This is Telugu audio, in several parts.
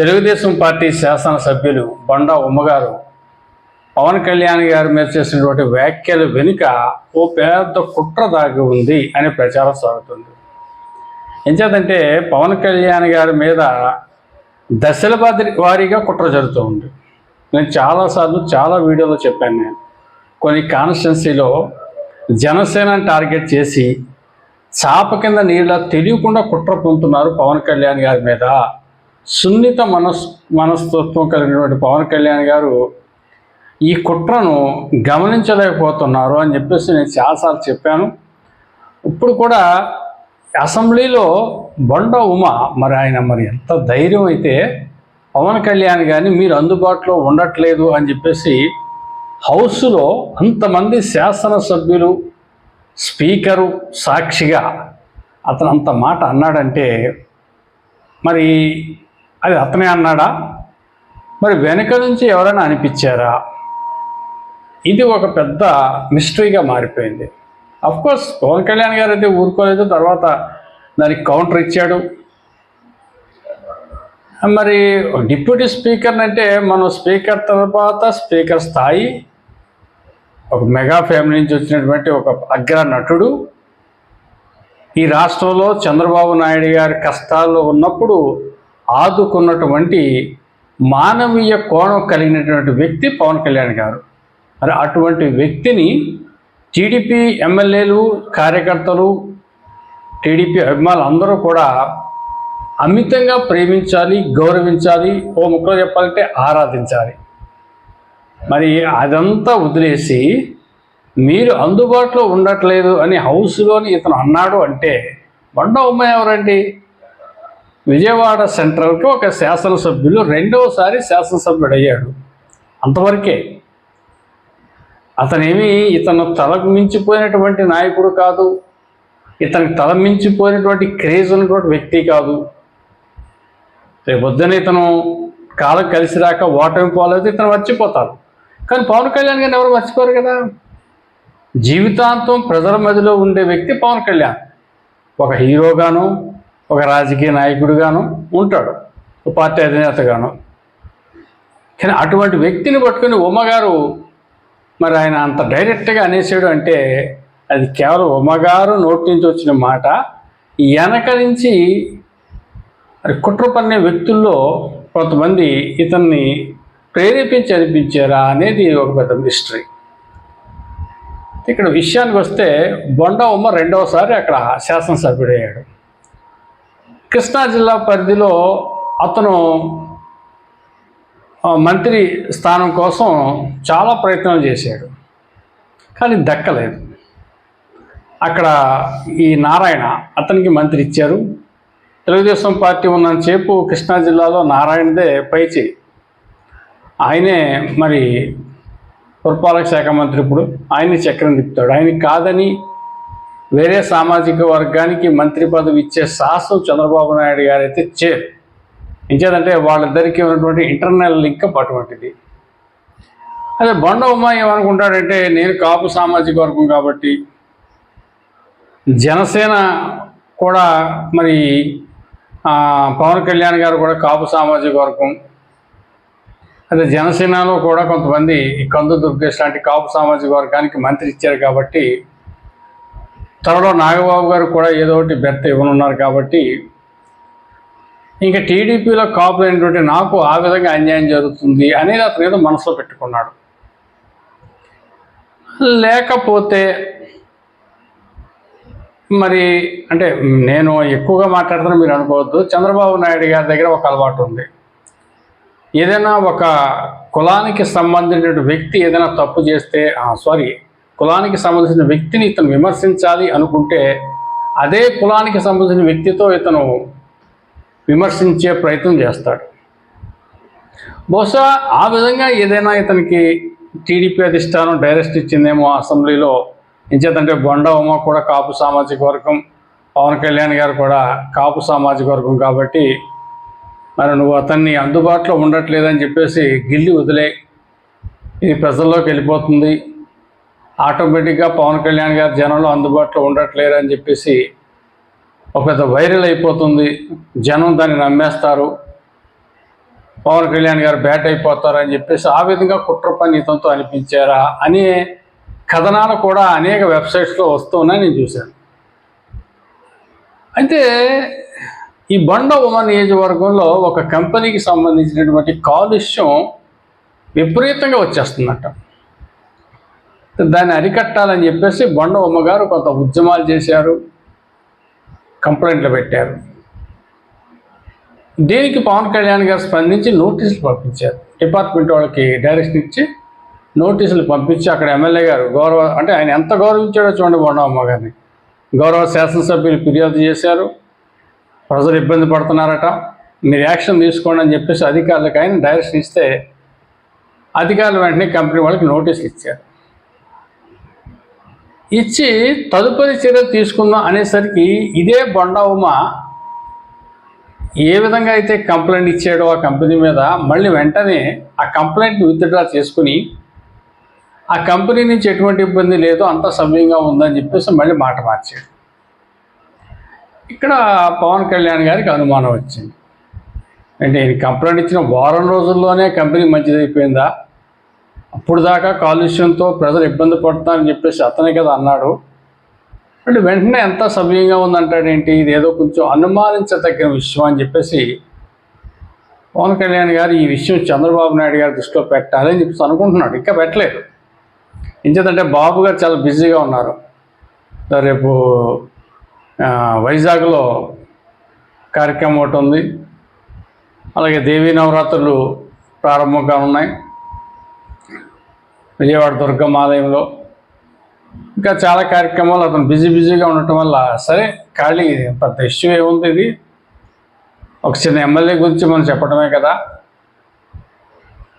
తెలుగుదేశం పార్టీ శాసనసభ్యులు బండా ఉమ్మగారు పవన్ కళ్యాణ్ గారి మీద చేసినటువంటి వ్యాఖ్యలు వెనుక ఓ పెద్ద కుట్ర దాగి ఉంది అనే ప్రచారం సాగుతుంది. ఎంచేతంటే పవన్ కళ్యాణ్ గారి మీద దశల వారీగా కుట్ర జరుగుతూ ఉంది. నేను చాలాసార్లు చాలా వీడియోలో చెప్పాను నేను. కొన్ని కాన్స్టిట్యున్సీలో జనసేనని టార్గెట్ చేసి చాప కింద నీళ్ళ తెలియకుండా కుట్ర పొందుతున్నారు పవన్ కళ్యాణ్ గారి మీద. సున్నిత మనస్ మనస్తత్వం కలిగినటువంటి పవన్ కళ్యాణ్ గారు ఈ కుట్రను గమనించలేకపోతున్నారు అని చెప్పేసి నేను చాలాసార్లు చెప్పాను. ఇప్పుడు కూడా అసెంబ్లీలో బొండ ఉమ మరి ఆయన మరి ఎంత ధైర్యం అయితే పవన్ కళ్యాణ్ గారిని మీరు అందుబాటులో ఉండట్లేదు అని చెప్పేసి హౌస్లో అంతమంది శాసనసభ్యులు స్పీకరు సాక్షిగా అతను అంత మాట అన్నాడంటే మరి అది అతనే అన్నాడా? మరి వెనక నుంచి ఎవరైనా అనిపించారా? ఇది ఒక పెద్ద మిస్టరీగా మారిపోయింది. కోర్స్ పవన్ కళ్యాణ్ గారు అయితే ఊరుకోలేదు తర్వాత దానికి కౌంటర్ ఇచ్చాడు. మరి డిప్యూటీ స్పీకర్ అంటే మనం స్పీకర్ తర్వాత స్పీకర్ స్థాయి ఒక మెగా ఫ్యామిలీ నుంచి వచ్చినటువంటి ఒక అగ్ర నటుడు. ఈ రాష్ట్రంలో చంద్రబాబు నాయుడు గారి కష్టాల్లో ఉన్నప్పుడు ఆదుకున్నటువంటి మానవీయ కోణం కలిగినటువంటి వ్యక్తి పవన్ కళ్యాణ్ గారు. మరి అటువంటి వ్యక్తిని టీడీపీ ఎమ్మెల్యేలు కార్యకర్తలు టీడీపీ అభిమానులు అందరూ కూడా అమితంగా ప్రేమించాలి గౌరవించాలి ఓ ముక్కలో చెప్పాలంటే ఆరాధించాలి. మరి అదంతా వదిలేసి మీరు అందుబాటులో ఉండట్లేదు అని హౌస్లోని ఇతను అన్నాడు అంటే బండ ఉమ్మ ఎవరండి? విజయవాడ సెంట్రల్కి ఒక శాసనసభ్యులు రెండవసారి శాసనసభ్యుడు అయ్యాడు అంతవరకే. అతనేమి ఇతను తలకు మించిపోయినటువంటి నాయకుడు కాదు. ఇతనికి తల మించిపోయినటువంటి క్రేజ్ ఉన్నటువంటి వ్యక్తి కాదు. రేపు ఇతను కాలం కలిసి రాక ఓటమి పోలేదు ఇతను మర్చిపోతారు. కానీ పవన్ కళ్యాణ్ గారిని ఎవరు మర్చిపోరు కదా? జీవితాంతం ప్రజల మధ్యలో ఉండే వ్యక్తి పవన్ కళ్యాణ్. ఒక హీరోగాను ఒక రాజకీయ నాయకుడిగాను ఉంటాడు ఒక పార్టీ అధినేతగాను. కానీ అటువంటి వ్యక్తిని పట్టుకుని ఉమ్మగారు మరి ఆయన అంత డైరెక్ట్గా అనేసాడు అంటే అది కేవలం ఉమ్మగారు నోటి నుంచి వచ్చిన మాట. వెనక నుంచి మరి కుట్ర పన్నే వ్యక్తుల్లో కొంతమంది ఇతన్ని ప్రేరేపించి అనిపించారా అనేది ఒక పెద్ద మిస్టరీ ఇక్కడ విషయానికి వస్తే బొండ ఉమ్మ రెండవసారి అక్కడ శాసనసభ్యుడయ్యాడు. కృష్ణా జిల్లా పరిధిలో అతను మంత్రి స్థానం కోసం చాలా ప్రయత్నాలు చేశాడు. కానీ దక్కలేదు. అక్కడ ఈ నారాయణ అతనికి మంత్రి ఇచ్చారు. తెలుగుదేశం పార్టీ ఉన్నంతసేపు కృష్ణా జిల్లాలో నారాయణదే పైచి ఆయనే మరి పురపాలక శాఖ మంత్రి ఇప్పుడు. ఆయన్ని చక్రం తిప్పుతాడు. ఆయనకి కాదని వేరే సామాజిక వర్గానికి మంత్రి పదవి ఇచ్చే సాహసం చంద్రబాబు నాయుడు గారు అయితే చేరు ఇంకేదంటే వాళ్ళిద్దరికీ ఉన్నటువంటి ఇంటర్నల్ లింక్ అటువంటిది. అదే బండ ఉమ్మ ఏమనుకుంటాడంటే నేను కాపు సామాజిక వర్గం కాబట్టి జనసేన కూడా మరి పవన్ కళ్యాణ్ గారు కూడా కాపు సామాజిక వర్గం. అదే జనసేనలో కూడా కొంతమంది కందు దుర్గేష్ లాంటి కాపు సామాజిక వర్గానికి మంత్రి ఇచ్చారు కాబట్టి త్వరలో నాగబాబు గారు కూడా ఏదో ఒకటి బెర్త ఇవ్వనున్నారు కాబట్టి ఇంకా టీడీపీలో కాపు అయినటువంటి నాకు ఆ విధంగా అన్యాయం జరుగుతుంది అనేది అతను ఏదో మనసులో పెట్టుకున్నాడు. లేకపోతే మరి అంటే నేను ఎక్కువగా మాట్లాడుతున్నా మీరు అనుకోవద్దు. చంద్రబాబు నాయుడు గారి దగ్గర ఒక అలవాటు ఉంది. ఏదైనా ఒక కులానికి సంబంధించిన వ్యక్తి ఏదైనా తప్పు చేస్తే సారీ కులానికి సంబంధించిన వ్యక్తిని ఇతను విమర్శించాలి అనుకుంటే అదే కులానికి సంబంధించిన వ్యక్తితో ఇతను విమర్శించే ప్రయత్నం చేస్తాడు. బహుశా ఆ విధంగా ఏదైనా ఇతనికి టీడీపీ అధిష్టానం డైరెక్ట్ ఇచ్చిందేమో అసెంబ్లీలో. ఇంచేతంటే బొండ ఉమ కూడా కాపు సామాజిక వర్గం పవన్ కళ్యాణ్ గారు కూడా కాపు సామాజిక వర్గం కాబట్టి మరి నువ్వు అతన్ని అందుబాటులో ఉండట్లేదని చెప్పేసి గిల్లి వదిలే ఇది ప్రజల్లోకి వెళ్ళిపోతుంది. ఆటోమేటిక్గా పవన్ కళ్యాణ్ గారు జనంలో అందుబాటులో ఉండట్లేరు అని చెప్పేసి ఒక పెద్ద వైరల్ అయిపోతుంది. జనం దాన్ని నమ్మేస్తారు. పవన్ కళ్యాణ్ గారు బ్యాట్ అయిపోతారని చెప్పేసి ఆ విధంగా కుట్ర అనిపించారా అనే కథనాలు కూడా అనేక వెబ్సైట్స్లో వస్తున్నాయి నేను చూశాను. అయితే ఈ బండ ఉమా నియోజకవర్గంలో ఒక కంపెనీకి సంబంధించినటువంటి కాలుష్యం విపరీతంగా వచ్చేస్తుందట. దాన్ని అరికట్టాలని చెప్పేసి బండ అమ్మగారు కొంత ఉద్యమాలు చేశారు కంప్లైంట్లు పెట్టారు. దీనికి పవన్ కళ్యాణ్ గారు స్పందించి నోటీసులు పంపించారు. డిపార్ట్మెంట్ వాళ్ళకి డైరెక్షన్ ఇచ్చి నోటీసులు పంపించి అక్కడ ఎమ్మెల్యే గారు గౌరవ అంటే ఆయన ఎంత గౌరవించాడో చూడండి బొండమ్మ గారిని గౌరవ శాసనసభ్యులు ఫిర్యాదు చేశారు. ప్రజలు ఇబ్బంది పడుతున్నారట. మీరు యాక్షన్ తీసుకోండి అని చెప్పేసి అధికారులకు ఆయన డైరెక్షన్ ఇస్తే అధికారులు వెంటనే కంపెనీ వాళ్ళకి నోటీసులు ఇచ్చారు. ఇచ్చి తదుపరి చర్య తీసుకుందాం అనేసరికి ఇదే బొండ ఉమ ఏ విధంగా అయితే కంప్లైంట్ ఇచ్చాడో ఆ కంపెనీ మీద మళ్ళీ వెంటనే ఆ కంప్లైంట్ విత్డ్రా చేసుకుని ఆ కంపెనీ నుంచి ఎటువంటి ఇబ్బంది లేదు అంత సవ్యంగా ఉందని చెప్పేసి మళ్ళీ మాట మార్చాడు. ఇక్కడ పవన్ కళ్యాణ్ గారికి అనుమానం వచ్చింది. అంటే ఈయన కంప్లైంట్ ఇచ్చిన వారం రోజుల్లోనే కంపెనీ మంచిదైపోయిందా? అప్పుడు దాకా కాలుష్యంతో ప్రజలు ఇబ్బంది పడుతున్నారని చెప్పేసి అతనే కదా అన్నాడు. అంటే వెంటనే ఎంత సవ్యంగా ఉందంటాడేంటి ఇది ఏదో కొంచెం అనుమానించదగిన విషయం అని చెప్పేసి పవన్ కళ్యాణ్ గారు ఈ విషయం చంద్రబాబు నాయుడు గారి దృష్టిలో పెట్టాలని చెప్పేసి అనుకుంటున్నాడు. ఇంకా పెట్టలేదు. ఇంచేతంటే బాబు గారు చాలా బిజీగా ఉన్నారు. రేపు వైజాగ్లో కార్యక్రమం ఒకటి ఉంది. అలాగే దేవీ నవరాత్రులు ప్రారంభంగా ఉన్నాయి. విజయవాడ దుర్గమ్మ ఆలయంలో ఇంకా చాలా కార్యక్రమాలు అతను బిజీ బిజీగా ఉండటం వల్ల సరే ఖాళీ పెద్ద ఇష్యూ ఏముంది ఇది. ఒక చిన్న ఎమ్మెల్యే గురించి మనం చెప్పడమే కదా.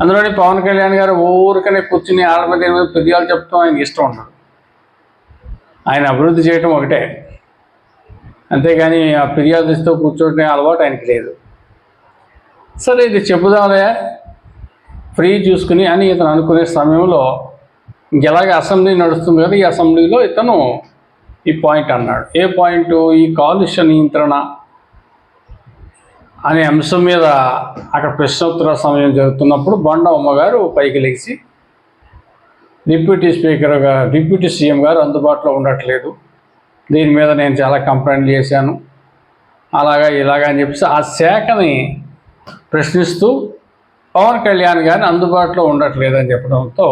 అందులోని పవన్ కళ్యాణ్ గారు ఊరికనే కూర్చుని ఆడ ఫిర్యాదు చెప్తాం ఆయనకి ఇష్టం ఉండదు. ఆయన అభివృద్ధి చేయటం ఒకటే. అంతేగాని ఆ ఫిర్యాదు ఇస్తూ కూర్చోటమే అలవాటు ఆయనకి లేదు. సరే ఇది చెప్పుదాంలే ఫ్రీ చూసుకుని అని ఇతను అనుకునే సమయంలో ఇంకెలాగ అసెంబ్లీ నడుస్తుంది కదా ఈ అసెంబ్లీలో ఇతను ఈ పాయింట్ అన్నాడు. ఏ పాయింట్? ఈ కాలుష్య నియంత్రణ అనే అంశం మీద అక్కడ ప్రశ్నోత్తర సమయం జరుగుతున్నప్పుడు బండ అమ్మగారు పైకి లేచి డిప్యూటీ స్పీకర్గా డిప్యూటీ సీఎం గారు అందుబాటులో ఉండట్లేదు. దీని మీద నేను చాలా కంప్లైంట్ చేశాను. అలాగా ఇలాగా అని చెప్పేసి ఆ శాఖని ప్రశ్నిస్తూ పవన్ కళ్యాణ్ గారిని అందుబాటులో ఉండట్లేదని చెప్పడంతో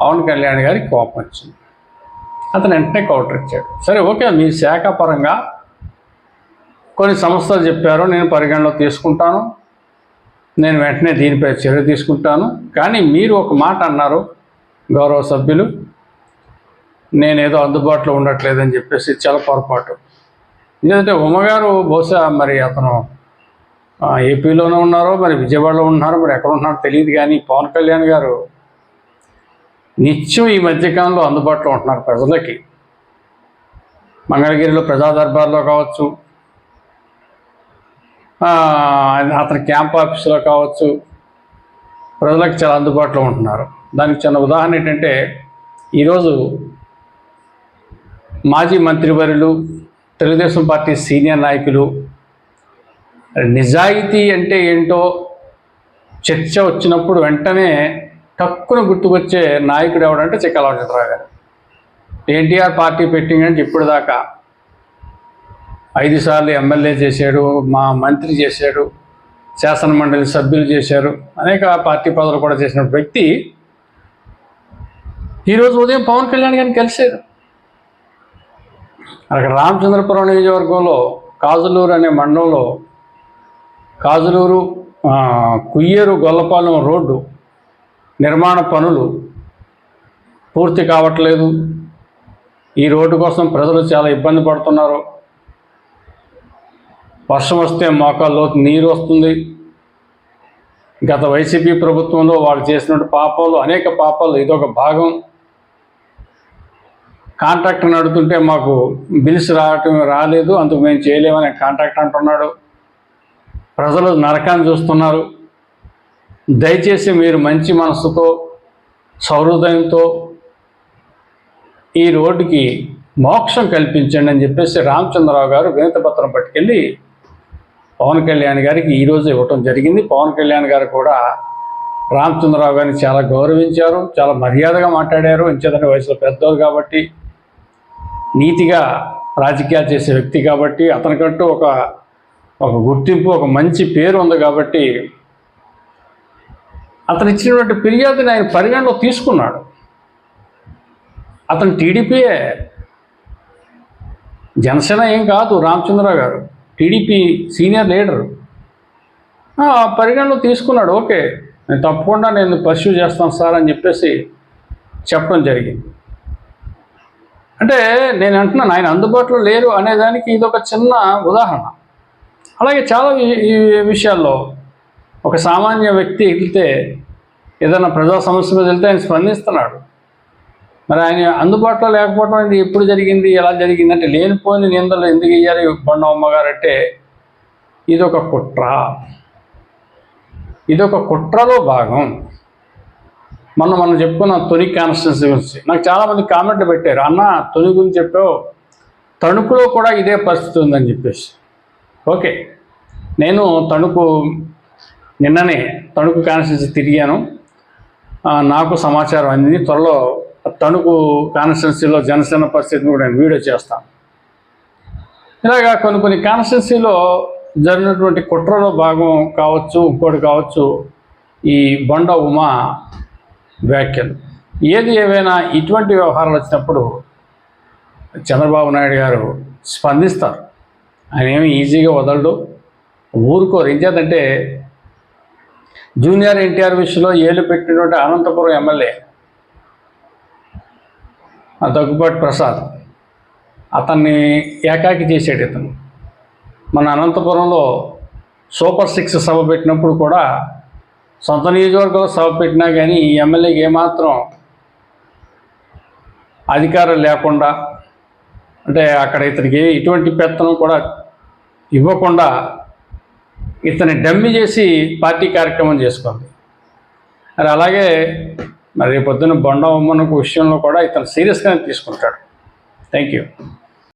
పవన్ కళ్యాణ్ గారికి కోపం వచ్చింది. అతను వెంటనే కౌంటర్ ఇచ్చాడు. సరే ఓకే మీ శాఖ పరంగా కొన్ని సంస్థలు చెప్పారు నేను పరిగణలో తీసుకుంటాను. నేను వెంటనే దీనిపై చర్య తీసుకుంటాను. కానీ మీరు ఒక మాట అన్నారు గౌరవ సభ్యులు నేనేదో అందుబాటులో ఉండట్లేదని చెప్పేసి చాలా పొరపాటు. ఎందుకంటే ఉమ్మగారు బహుశా మరి అతను ఏపీలోనే ఉన్నారో మరి విజయవాడలో ఉన్నారో మరి ఎక్కడ ఉన్నారో తెలియదు కానీ పవన్ కళ్యాణ్ గారు నిత్యం ఈ మధ్యకాలంలో అందుబాటులో ఉంటున్నారు ప్రజలకి. మంగళగిరిలో ప్రజా దర్బార్లో కావచ్చు అతని క్యాంప్ ఆఫీసులో కావచ్చు ప్రజలకు చాలా అందుబాటులో ఉంటున్నారు. దానికి చిన్న ఉదాహరణ ఏంటంటే ఈరోజు మాజీ మంత్రివర్యులు తెలుగుదేశం పార్టీ సీనియర్ నాయకులు నిజాయితీ అంటే ఏంటో చర్చ వచ్చినప్పుడు వెంటనే టక్కున గుర్తుకొచ్చే నాయకుడు ఎవడంటే చిక్కల వెంకటరావు గారు. ఎన్టీఆర్ పార్టీ పెట్టిందని ఇప్పుడు దాకా ఐదు సార్లు ఎమ్మెల్యే చేశాడు మా మంత్రి చేశాడు శాసన మండలి సభ్యులు చేశారు అనేక పార్టీ పదవులు కూడా చేసిన వ్యక్తి ఈరోజు ఉదయం పవన్ కళ్యాణ్ గారిని కలిశారు. అక్కడ రామచంద్రపురం నియోజకవర్గంలో కాజులూరు అనే మండలంలో కాజులూరు కుయ్యేరు గొల్లపాలెం రోడ్డు నిర్మాణ పనులు పూర్తి కావట్లేదు. ఈ రోడ్డు కోసం ప్రజలు చాలా ఇబ్బంది పడుతున్నారు. వర్షం వస్తే మోకాల్లో నీరు వస్తుంది. గత వైసీపీ ప్రభుత్వంలో వాళ్ళు చేసినట్టు పాపాలు అనేక పాపాలు ఇదొక భాగం. కాంట్రాక్టర్ నడుతుంటే మాకు బిల్స్ రావటం రాలేదు అందుకు మేము చేయలేమని కాంట్రాక్టర్ అంటున్నాడు. ప్రజలు నరకాన్ని చూస్తున్నారు. దయచేసి మీరు మంచి మనసుతో సౌహృదయంతో ఈ రోడ్డుకి మోక్షం కల్పించండి అని చెప్పేసి రామచంద్రరావు గారు వినతి పత్రం పట్టుకెళ్ళి పవన్ కళ్యాణ్ గారికి ఈరోజు ఇవ్వటం జరిగింది. పవన్ కళ్యాణ్ గారు కూడా రామచంద్రరావు గారిని చాలా గౌరవించారు చాలా మర్యాదగా మాట్లాడారు. ఇంచేతని వయసులో పెద్దవారు కాబట్టి నీతిగా రాజకీయాలు చేసే వ్యక్తి కాబట్టి అతనికంటూ ఒక ఒక గుర్తింపు ఒక మంచి పేరు ఉంది కాబట్టి అతను ఇచ్చినటువంటి ఫిర్యాదుని ఆయన పరిగణలో తీసుకున్నాడు. అతను టీడీపీయే. జనసేన ఏం కాదు రామచంద్రరావు గారు. TDP senior leader. ఆ, పరిగణలో తీసుకున్నాడు ఓకే. నేను తప్పకుండా నేను పర్స్యూ చేస్తాను సార్ అని చెప్పేసి చెప్పడం జరిగింది. అంటే నేను అంటున్నాను ఆయన అందుబాటులో లేరు అనేదానికి ఇది ఒక చిన్న ఉదాహరణ. అలాగే చాలా ఈ- విషయాల్లో ఒక సామాన్య వ్యక్తి వెళ్తే ఏదైనా ప్రజా సమస్య మీద వెళ్తే ఆయన స్పందిస్తున్నాడు. మరి ఆయన అందుబాటులో లేకపోవడం అనేది ఎప్పుడు జరిగింది ఎలా జరిగింది అంటే లేనిపోయిన నిందలు ఎందుకు ఇయ్యాలి బండ గారు అంటే ఇదొక కుట్ర. ఇదొక కుట్రలో భాగం. మొన్న మనం చెప్పుకున్న తొలి కాన్స్టిట్యున్సీ గురించి. నాకు చాలామంది కామెంట్లు పెట్టారు అన్న తొలి గురించి చెప్పావు తణుకులో కూడా ఇదే పరిస్థితి ఉందని చెప్పేసి. ఓకే. నేను తణుకు నిన్ననే తణుకు కాన్స్టిట్యూన్సీ తిరిగాను. నాకు సమాచారం అందింది. త్వరలో తణుకు కాన్స్టిట్యున్సీలో జనసేన పరిస్థితిని కూడా నేను వీడియో చేస్తాను ఇలాగా కొన్ని కొన్ని కాన్స్టిట్యున్సీలో జరిగినటువంటి కుట్రలో భాగం కావచ్చు ఇంకోటి కావచ్చు ఈ బొండ ఉమా వ్యాఖ్యలు. ఏది ఏవైనా ఇటువంటి వ్యవహారాలు వచ్చినప్పుడు చంద్రబాబు నాయుడు గారు స్పందిస్తారు. ఆయన ఏమి ఈజీగా వదలడు. ఊరుకోరు ఏం చేద్దంటే జూనియర్ ఎన్టీఆర్ విషయంలో ఏలు పెట్టినటువంటి అనంతపురం ఎమ్మెల్యే ఆ దగ్గుబాటి ప్రసాద్ అతన్ని ఏకాకి చేసాడు ఇతను. మన అనంతపురంలో సూపర్ సిక్స్ సభ పెట్టినప్పుడు కూడా సొంత నియోజకవర్గంలో సభ పెట్టినా కానీ ఈ ఎమ్మెల్యేకి ఏమాత్రం అధికారం లేకుండా అంటే అక్కడ ఇతనికి ఎటువంటి పెత్తనం కూడా ఇవ్వకుండా ఇతని డమ్మి చేసి పార్టీ కార్యక్రమం చేసుకోండి. మరి అలాగే మరి రేపు పొద్దున్న బొండ ఉమ్మనకు విషయంలో కూడా ఇతను సీరియస్గానే తీసుకుంటాడు. Thank you